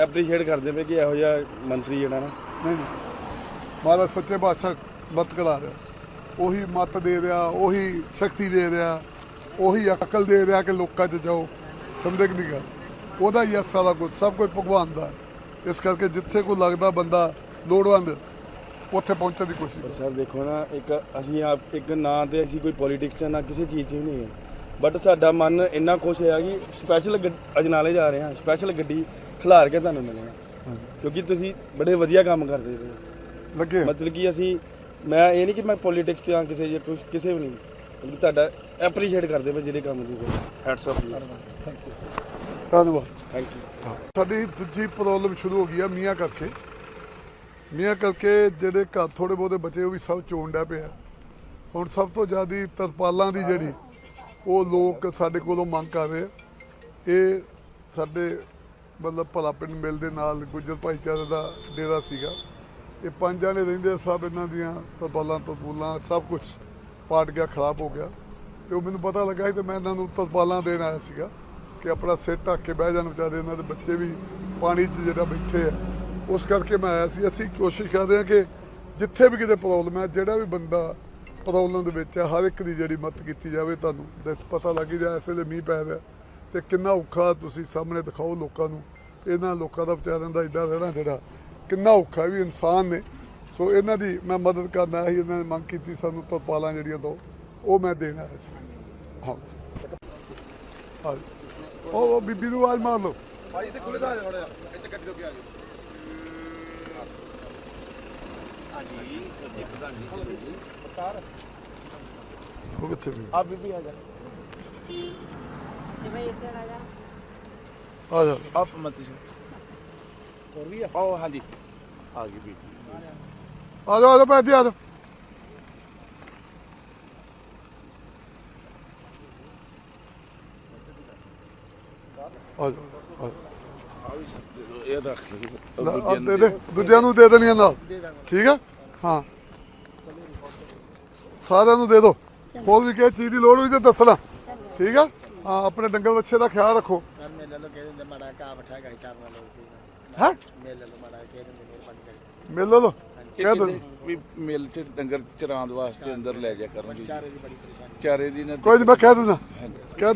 Appreciate ਕਰਦੇ ਪਏ ਕਿ ਇਹੋ ਜਿਹਾ ਮੰਤਰੀ ਜਿਹੜਾ ਨਾ। ਨਹੀਂ ਨਹੀਂ। ਮਹਾਰਾਜ ਸੱਚੇ ਬਾਦਸ਼ਾਹ ਮਤ ਕਰਾ ਰਿਹਾ। ਉਹੀ ਮਤ ਦੇ ਰਿਹਾ ਉਹੀ ਸ਼ਕਤੀ ਦੇ ਰਿਹਾ ਉਹੀ ਅਕਲ ਦੇ ਰਿਹਾ ਕਿ ਲੋਕਾਂ 'ਚ ਜਾਓ। ਸਮਝਦੇ ਕਿ ਨਹੀਂ ਗੱਲ? ਉਹਦਾ ਹੀ ਆ ਸਾਰਾ ਕੁਝ ਸਭ ਕੁਝ ਭਗਵਾਨ ਦਾ। ਹੈ। ਇਸ ਕਰਕੇ ਜਿੱਥੇ ਕੋਈ ਲੱਗਦਾ ਬੰਦਾ ਲੋੜਵੰਦ ਉੱਥੇ ਪਹੁੰਚਣ ਦੀ ਕੋਸ਼ਿਸ਼ ਕਰੋ। ਸਰ ਦੇਖੋ ਨਾ ਇੱਕ ਅਸੀਂ ਆਪ ਇੱਕ ਨਾਂ ਤੇ ਅਸੀਂ ਕੋਈ ਪੋਲਿਟਿਕਸ ਚ ਨਾ ਕਿਸੇ ਚੀਜ਼ 'ਚ ਵੀ ਨਹੀਂ ਹੈ ਬਟ ਸਾਡਾ ਮਨ ਇੰਨਾ ਖੁਸ਼ ਹੋਇਆ ਕਿ ਸਪੈਸ਼ਲ ਅਜਨਾਲੇ ਜਾ ਰਹੇ ਹਾਂ ਸਪੈਸ਼ਲ ਗੱਡੀ ਖਿਲਾਰ ਕੇ ਤੁਹਾਨੂੰ ਮਿਲਣਾ। ਕਿਉਂਕਿ ਤੁਸੀਂ ਬੜੇ ਵਧੀਆ ਕੰਮ ਕਰਦੇ ਪਏ ਹੋ। ਲੱਗੇ ਮਤਲਬ ਕਿ ਅਸੀਂ ਮੈਂ ਇਹ ਨਹੀਂ ਕਿ ਮੈਂ ਪੋਲਿਟਿਕਸ 'ਚ ਆ ਕਿਸੇ ਜੇ ਕੁਛ ਕਿਸੇ ਵੀ ਨਹੀਂ। ਬਲਕਿ ਤੁਹਾਡਾ ਐਪਰੀਸ਼ੀਏਟ ਕਰਦੇ ਪਏ ਜਿਹੜੇ ਕੰਮ ਦੀ ਹੈਟਸ ਆਫ ਯੂ ਧੰਨਵਾਦ ਥੈਂਕ ਯੂ ਸਾਡੀ ਦੂਜੀ ਪ੍ਰੋਬਲਮ ਸ਼ੁਰੂ ਹੋ ਗਈ ਆ ਮੀਆਂ ਕਰਕੇ। ਮੀਆਂ ਕਰਕੇ ਜਿਹੜੇ ਘਰ ਥੋੜੇ ਬਹੁਤੇ ਬਚੇ ਉਹ ਵੀ ਸਭ ਚੋਣ ਡੈ ਪਿਆ ਹੁਣ ਸਭ ਤੋਂ ਜ਼ਿਆਦੀ ਤਰਪਾਲਾਂ ਦੀ ਜਿਹੜੀ ਉਹ ਲੋਕ ਸਾਡੇ ਕੋਲੋਂ ਮੰਗ ਕਰ ਰਹੇ। ਇਹ ਸਾਡੇ ਮਤਲਬ ਭਲਾ ਪਿੰਡ ਮਿਲ ਦੇ ਨਾਲ ਗੁੱਜਰ ਭਾਈਚਾਰੇ ਦਾ ਡੇਰਾ ਸੀਗਾ। ਇਹ ਪੰਜ ਜਾਣੇ ਰਹਿੰਦੇ ਸਭ ਇਹਨਾਂ ਦੀਆਂ ਤਰਪਾਲਾਂ ਤਰਪੂਲਾਂ, ਸਭ ਕੁਝ ਪਾਟ ਗਿਆ, ਖਰਾਬ ਹੋ ਗਿਆ। ਤੇ ਉਹ ਮੈਨੂੰ ਪਤਾ ਲੱਗਾ ਸੀ ਤੇ ਮੈਂ ਇਹਨਾਂ ਨੂੰ ਤਰਪਾਲਾਂ ਦੇਣ ਆਇਆ ਸੀਗਾ ਕਿ ਆਪਣਾ ਸਿਰ ਢੱਕ ਕੇ ਬਹਿ ਜਾਣ ਵਿਚਾਰੇ, ਇਹਨਾਂ ਦੇ ਬੱਚੇ ਵੀ ਪਾਣੀ 'ਚ ਜਿਹੜਾ ਬੈਠੇ ਆ। ਉਸ ਕਰਕੇ ਮੈਂ ਆਇਆ ਸੀ। ਅਸੀਂ ਕੋਸ਼ਿਸ਼ ਕਰਦੇ ਹਾਂ ਕਿ ਜਿੱਥੇ ਵੀ ਕਿਤੇ ਪ੍ਰੋਬਲਮ ਹੈ, ਜਿਹੜਾ ਵੀ ਬੰਦਾ ਪ੍ਰੋਬਲਮ ਦੇ ਵਿੱਚ ਹੈ, ਹਰ ਇੱਕ ਦੀ ਜਿਹੜੀ ਮਦਦ ਕੀਤੀ ਜਾਵੇ, ਤੁਹਾਨੂੰ ਦੱਸ ਪਤਾ ਲੱਗ ਹੀ ਜਾ ਇਸ ਵੇਲੇ ਮੀਂਹ ਪੈ ਰਿਹਾ। ਤੇ ਕਿੰਨਾ ਔਖਾ ਤੁਸੀਂ ਸਾਹਮਣੇ ਦਿਖਾਓ ਲੋਕਾਂ ਨੂੰ। ਇਹਨਾਂ ਲੋਕਾਂ ਦਾ ਵਿਚਾਰਿਆਂ ਦਾ ਇਦਾਂ ਰਹਿਣਾ ਜਿਹੜਾ ਕਿੰਨਾ ਔਖਾ ਵੀ ਇਨਸਾਨ ਨੇ। ਸੋ ਇਹਨਾਂ ਦੀ ਮੈਂ ਮਦਦ ਕਰਨ ਆਇਆ ਸੀ ਇਹਨਾਂ ਨੇ ਮੰਗ ਕੀਤੀ ਸਾਨੂੰ ਤਰਪਾਲਾਂ ਜਿਹੜੀਆਂ ਦੋ ਉਹ ਮੈਂ ਦੇਣ ਆਇਆ ਸੀ। ਹਾਂ। ਹਾਂ ਉਹ ਉਹ ਬੀਬੀ ਨੂੰ ਆਵਾਜ਼ ਮਾਰ ਲਓ। ਉਹ ਕਿੱਥੇ ਵੀ ਆ ਬੀਬੀ ਆ ਜਾ। ਆ ਜਾ। ਆਪ ਮਤ ਜੀ ਹੋਰ ਵੀ ਆ? ਉਹ ਹਾਂਜੀ। ਆ ਗਈ ਵੀ ਆ ਜਾ ਆ ਜਾ ਭੈਣ ਜੀ ਆ ਜਾ। ਆ ਜਾ ਆ ਜਾ। ਇਹ ਰੱਖ ਲੈ, ਆ ਦੇ ਦੇ ਦੂਜਿਆਂ ਨੂੰ ਦੇ ਦੇਣੀਆਂ ਨਾਲ। ਠੀਕ ਹੈ ਹਾਂ। ਸਾਰਿਆਂ ਨੂੰ ਦੇ ਦਿਓ ਕੋਈ ਵੀ ਕਿਸੇ ਚੀਜ਼ ਦੀ ਲੋੜ ਹੋਈ ਤੇ ਦੱਸਣਾ ਠੀਕ ਹੈ ਹਾਂ ਆਪਣੇ ਡੰਗਰ ਬੱਚੇ ਦਾ ਖਿਆਲ ਰੱਖੋ। ਮੇਲੇ ਲੋ ਕਹਿ ਦਿੰਦੇ ਮਾੜਾ ਕਾ ਬਠਾ ਗਈ ਚਾਰ ਨਾਲ ਹੈ? ਮੇਲੇ ਲੋ ਮਾੜਾ ਕਹਿ ਦਿੰਦੇ ਮਿਹਰਬਾਨੀ ਕਰਕੇ ਮਿਲ ਲਓ ਕਹਿ ਦੋ ਵੀ ਮਿਲ ਚ ਡੰਗਰ ਚਰਾਉਣ ਵਾਸਤੇ ਅੰਦਰ ਲੈ ਜਾ ਕਰਨ ਜੀ। ਚਾਰੇ ਦੀ ਬੜੀ ਪਰੇਸ਼ਾਨੀ। ਚਾਰੇ ਦੀ ਨਾ ਕੋਈ ਨਹੀਂ ਮੈਂ ਕਹਿ ਦਿੰਦਾ। ਕਹਿ